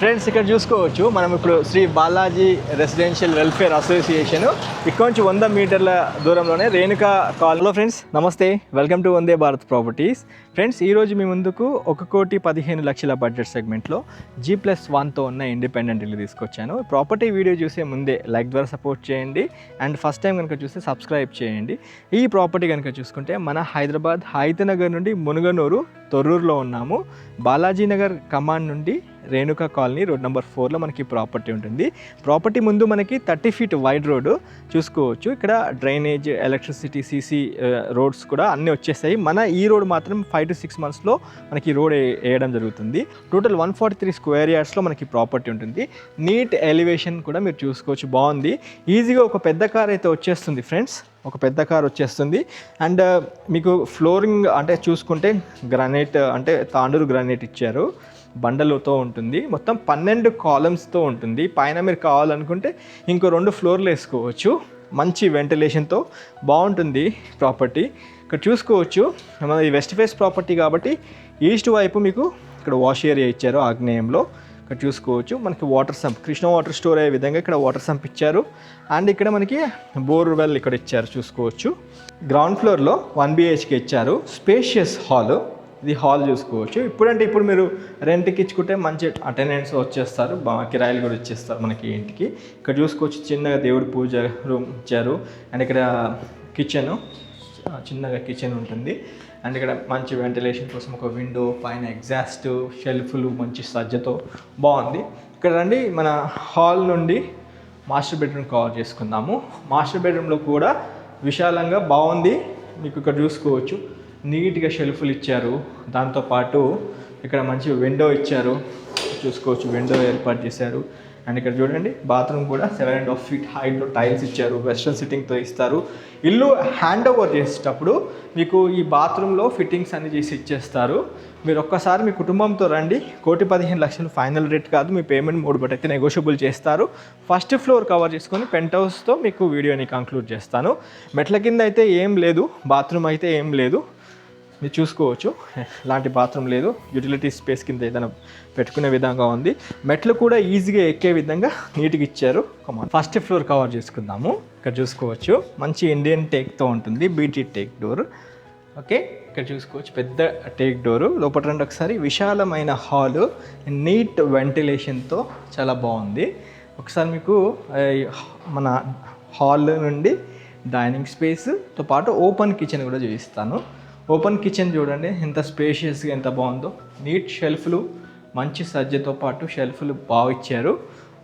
Friends ఇక్కడ చూసుకోవచ్చు. మనం ఇప్పుడు Shri Balaji residential welfare association. ఇక్కడ నుంచి వంద మీటర్ల దూరంలోనే రేణుకా కాలనీలో ఫ్రెండ్స్ నమస్తే. Welcome to Vande Bharat properties. Friends ఈరోజు మీ ముందుకు ఒక కోటి పదిహేను లక్షల బడ్జెట్ సెగ్మెంట్లో జీ ప్లస్ వన్తో ఉన్న ఇండిపెండెంట్ ఇల్లు తీసుకొచ్చాను. ప్రాపర్టీ వీడియో చూసే ముందే లైక్ ద్వారా సపోర్ట్ చేయండి. అండ్ ఫస్ట్ టైం కనుక చూస్తే సబ్స్క్రైబ్ చేయండి. ఈ ప్రాపర్టీ కనుక చూసుకుంటే మన హైదరాబాద్ హైతనగర్ నుండి మునుగనూరు తొర్రూరులో ఉన్నాము. బాలాజీ నగర్ కమాండ్ నుండి రేణుకా కాలనీ రోడ్ నెంబర్ ఫోర్లో మనకి ప్రాపర్టీ ఉంటుంది. ప్రాపర్టీ ముందు మనకి థర్టీ ఫీట్ వైడ్ రోడ్ చూసుకోవచ్చు. ఇక్కడ డ్రైనేజ్ ఎలక్ట్రిసిటీ సీసీ రోడ్స్ కూడా అన్నీ వచ్చేస్తాయి. మన ఈ రోడ్ మాత్రం ఫైవ్ టు సిక్స్ మంత్స్లో మనకి రోడ్ వేయడం జరుగుతుంది. Total one forty three square యార్డ్స్లో మనకి ప్రాపర్టీ ఉంటుంది. నీట్ ఎలివేషన్ కూడా మీరు చూసుకోవచ్చు. బాగుంది. ఈజీగా ఒక పెద్ద కార్ అయితే వచ్చేస్తుంది ఫ్రెండ్స్. ఒక పెద్ద కార్ వచ్చేస్తుంది. అండ్ మీకు ఫ్లోరింగ్ అంటే చూసుకుంటే గ్రానైట్ అంటే తాండూరు గ్రానైట్ ఇచ్చారు. బండలతో ఉంటుంది. మొత్తం పన్నెండు కాలమ్స్తో ఉంటుంది. పైన మీరు కావాలనుకుంటే ఇంకో రెండు ఫ్లోర్లు వేసుకోవచ్చు. మంచి వెంటిలేషన్తో బాగుంటుంది ప్రాపర్టీ. ఇక్కడ చూసుకోవచ్చు. మన ఈ వెస్ట్ ఫేస్ ప్రాపర్టీ కాబట్టి ఈస్ట్ వైపు మీకు ఇక్కడ వాష్ ఏరియా ఇచ్చారు ఆగ్నేయంలో. ఇక్కడ చూసుకోవచ్చు. మనకి water sump Krishna water store అయ్యే విధంగా ఇక్కడ వాటర్ సంప్ ఇచ్చారు. అండ్ ఇక్కడ మనకి బోర్ వెల్ ఇక్కడ ఇచ్చారు చూసుకోవచ్చు. గ్రౌండ్ ఫ్లోర్లో వన్ బిహెచ్కే ఇచ్చారు. Spacious hall. ఇది హాల్ చూసుకోవచ్చు. ఇప్పుడంటే ఇప్పుడు మీరు రెంట్కి ఇచ్చుకుంటే మంచి అటెండెన్స్ వచ్చేస్తారు. బాగా కిరాయిలు కూడా ఇచ్చేస్తారు మనకి ఇంటికి. ఇక్కడ చూసుకోవచ్చు చిన్నగా దేవుడి పూజ రూమ్ ఇచ్చారు. అండ్ ఇక్కడ కిచెన్ చిన్నగా కిచెన్ ఉంటుంది. అండ్ ఇక్కడ మంచి వెంటిలేషన్ కోసం ఒక విండో పైన ఎగ్జాస్ట్ షెల్ఫ్లు మంచి సజ్జతో బాగుంది. ఇక్కడ రండి మన హాల్ నుండి మాస్టర్ బెడ్రూమ్ కవర్ చేసుకుందాము. మాస్టర్ బెడ్రూమ్లో కూడా విశాలంగా బాగుంది. మీకు ఇక్కడ చూసుకోవచ్చు. నీట్గా షెల్ఫ్లు ఇచ్చారు. దాంతోపాటు ఇక్కడ మంచి విండో ఇచ్చారు. చూసుకోవచ్చు విండో ఏర్పాటు చేశారు. అండ్ ఇక్కడ చూడండి బాత్రూమ్ కూడా సెవెన్ అండ్ హాఫ్ ఫీట్ హైట్లో టైల్స్ ఇచ్చారు. వెస్ట్రన్ సిట్టింగ్తో ఇస్తారు. ఇల్లు హ్యాండ్ ఓవర్ చేసేటప్పుడు మీకు ఈ బాత్రూంలో ఫిట్టింగ్స్ అన్ని చేసి ఇచ్చేస్తారు. మీరు ఒక్కసారి మీ కుటుంబంతో రండి. కోటి పదిహేను లక్షలు ఫైనల్ రేట్ కాదు. మీ పేమెంట్ మూడు బట్టి అయితే నెగోషియబుల్ చేస్తారు. ఫస్ట్ ఫ్లోర్ కవర్ చేసుకొని పెంట్ హౌస్తో మీకు వీడియోని కంక్లూడ్ చేస్తాను. మెట్ల కింద అయితే ఏం లేదు. బాత్రూమ్ అయితే ఏం లేదు. మీరు చూసుకోవచ్చు. లాంటి బాత్రూమ్ లేదు. యూటిలిటీ స్పేస్ కింద ఏదైనా పెట్టుకునే విధంగా ఉంది. మెట్లు కూడా ఈజీగా ఎక్కే విధంగా నీట్గా ఇచ్చారు. ఫస్ట్ ఫ్లోర్ కవర్ చేసుకుందాము. ఇక్కడ చూసుకోవచ్చు. మంచి ఇండియన్ టేక్తో ఉంటుంది. బీటీ టేక్ డోర్ ఓకే ఇక్కడ చూసుకోవచ్చు. పెద్ద టేక్ డోరు లోపల రండి ఒకసారి. విశాలమైన హాలు నీట్ వెంటిలేషన్తో చాలా బాగుంది. ఒకసారి మీకు మన హాల్ నుండి డైనింగ్ స్పేస్తో పాటు ఓపెన్ కిచెన్ కూడా చూపిస్తాను. ఓపెన్ కిచెన్ చూడండి ఎంత స్పేషియస్గా ఎంత బాగుందో. నీట్ షెల్ఫ్లు మంచి సజ్జతో పాటు షెల్ఫ్లు బాగా ఇచ్చారు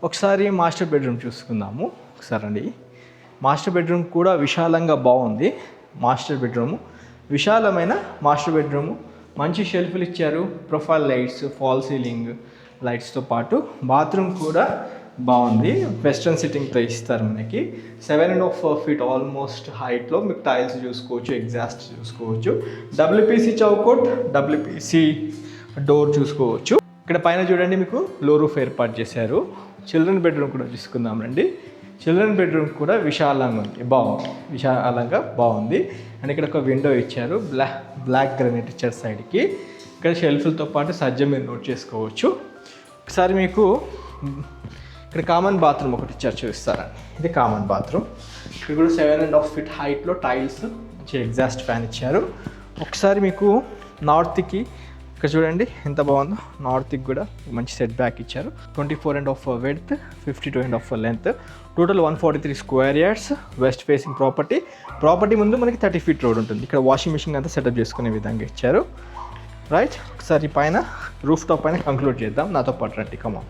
ఒకసారి మాస్టర్ బెడ్రూమ్ చూసుకుందాము. ఒకసారి అండి మాస్టర్ బెడ్రూమ్ కూడా విశాలంగా బాగుంది. Master bedroom. విశాలమైన మాస్టర్ బెడ్రూము. మంచి షెల్ఫ్లు ఇచ్చారు. ప్రొఫైల్ లైట్స్ ఫాల్ సీలింగ్ లైట్స్తో పాటు. బాత్రూమ్ కూడా బాగుంది. వెస్ట్రన్ సిట్టింగ్తో ఇస్తారు మనకి. Seven and half feet almost హైట్లో మీకు టైల్స్ చూసుకోవచ్చు ఎగ్జాస్ట్ చూసుకోవచ్చు. డబ్ల్యూపీసీ చౌకోట్ డబ్ల్యూపీసీ డోర్ చూసుకోవచ్చు. ఇక్కడ పైన చూడండి మీకు లో రూఫ్ ఏర్పాటు చేశారు. చిల్డ్రన్ బెడ్రూమ్ కూడా చూసుకుందాం రండి. చిల్డ్రన్ బెడ్రూమ్ కూడా విశాలంగా ఉంది. బాగుంది. విశాలంగా బాగుంది. అండ్ ఇక్కడ ఒక విండో ఇచ్చారు. బ్లాక్ బ్లాక్ గ్రనైట్ ఇచ్చారు సైడ్కి ఇక్కడ షెల్ఫ్లతో పాటు సజ్జ మీరు నోట్ చేసుకోవచ్చు. ఒకసారి మీకు ఇక్కడ కామన్ బాత్రూమ్ ఒకటి ఇచ్చారు చూపిస్తారండి ఇది కామన్ బాత్రూమ్ ఇక్కడ కూడా సెవెన్ అండ్ హాఫ్ ఫీట్ హైట్లో టైల్స్ మంచి ఎగ్జాస్ట్ ఫ్యాన్ ఇచ్చారు. ఒకసారి మీకు నార్త్కి ఇక్కడ చూడండి ఎంత బాగుందో. నార్త్కి కూడా మంచి సెట్ బ్యాక్ ఇచ్చారు. Twenty four and half width fifty two and half length total one forty three square yards west facing property property ముందు మనకి థర్టీ ఫీట్ రోడ్ ఉంటుంది. ఇక్కడ వాషింగ్ మిషన్ అంతా సెటప్ చేసుకునే విధంగా ఇచ్చారు. రైట్ ఒకసారి పైన రూఫ్ టాప్ పైన కంక్లూడ్ చేద్దాం. నాతో పాటు రండి కమాన్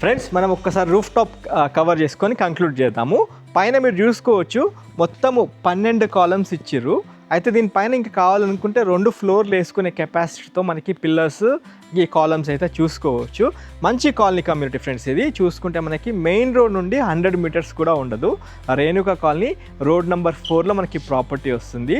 ఫ్రెండ్స్ మనం ఒక్కసారి రూఫ్ టాప్ కవర్ చేసుకొని కంక్లూడ్ చేద్దాము. పైన మీరు చూసుకోవచ్చు మొత్తము పన్నెండు కాలమ్స్ ఇచ్చిర్రు. అయితే దీనిపైన ఇంకా కావాలనుకుంటే రెండు ఫ్లోర్లు వేసుకునే కెపాసిటీతో మనకి పిల్లర్స్ ఈ కాలమ్స్ అయితే చూసుకోవచ్చు. మంచి కాలనీ కమ్యూనిటీ ఫ్రెండ్స్ ఇది. చూసుకుంటే మనకి మెయిన్ రోడ్ నుండి హండ్రెడ్ మీటర్స్ కూడా ఉండదు. రేణుకా కాలనీ రోడ్ నెంబర్ ఫోర్లో మనకి ప్రాపర్టీ వస్తుంది.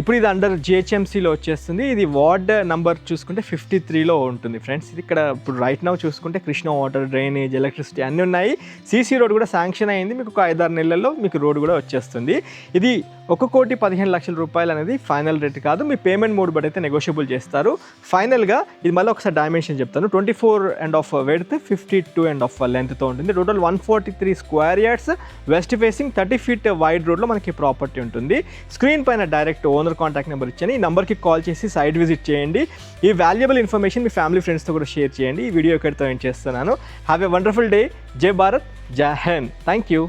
ఇప్పుడు ఇది అండర్ జిహెచ్ఎంసీలో వచ్చేస్తుంది. ఇది వార్డ్ నంబర్ చూసుకుంటే ఫిఫ్టీ త్రీలో ఉంటుంది. ఫ్రెండ్స్ ఇది ఇక్కడ ఇప్పుడు రైట్ నౌ చూసుకుంటే కృష్ణ వాటర్ డ్రైనేజ్ ఎలక్ట్రిసిటీ అన్నీ ఉన్నాయి. సీసీ రోడ్ కూడా శాంక్షన్ అయింది. మీకు ఒక ఐదారు నెలల్లో మీకు రోడ్ కూడా వచ్చేస్తుంది. ఇది ఒక కోటి పదిహేను లక్షల రూపాయలు అనేది ఫైనల్ రేట్ కాదు. మీ పేమెంట్ మోడ్ బట్టి అయితే నెగోషియబుల్ చేస్తారు. ఫైనల్గా ఇది మళ్ళీ ఒకసారి డైమెన్షన్ చెప్తాను. Twenty four and half width fifty two and half లెంత్తో ఉంటుంది. Total one forty three square yards west facing thirty feet wide రోడ్లో మనకి ప్రాపర్టీ ఉంటుంది. స్క్రీన్ పైన డైరెక్ట్ ఓనర్ కాంటాక్ట్ నెంబర్ ఇచ్చాను ఈ నెంబర్కి కాల్ చేసి సైట్ విజిట్ చేయండి. ఈ వాల్యుబుల్ ఇన్ఫర్మేషన్ మీ ఫ్యామిలీ ఫ్రెండ్స్తో కూడా షేర్ చేయండి. ఈ వీడియో ఇక్కడితో ఏం చేస్తున్నాను. హ్యావ్ ఎ వండర్ఫుల్ డే జై భారత్. జై హింద్. Thank you